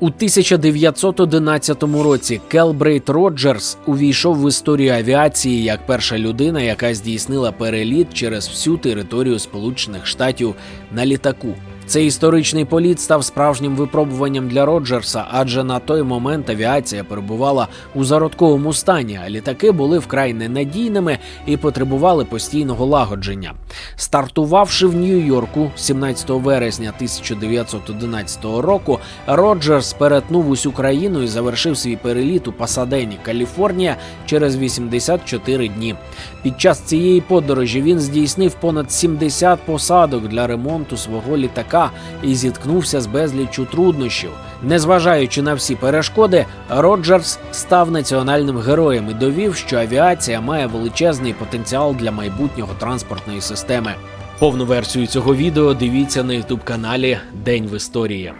У 1911 році Келбрейт Роджерс увійшов в історію авіації як перша людина, яка здійснила переліт через всю територію Сполучених Штатів на літаку. Цей історичний політ став справжнім випробуванням для Роджерса, адже на той момент авіація перебувала у зародковому стані, а літаки були вкрай ненадійними і потребували постійного лагодження. Стартувавши в Нью-Йорку 17 вересня 1911 року, Роджерс перетнув усю країну і завершив свій переліт у Пасадені, Каліфорнія, через 84 дні. Під час цієї подорожі він здійснив понад 70 посадок для ремонту свого літака і зіткнувся з безліччю труднощів. Незважаючи на всі перешкоди, Роджерс став національним героєм і довів, що авіація має величезний потенціал для майбутнього транспортної системи. Повну версію цього відео дивіться на ютуб каналі День в історії.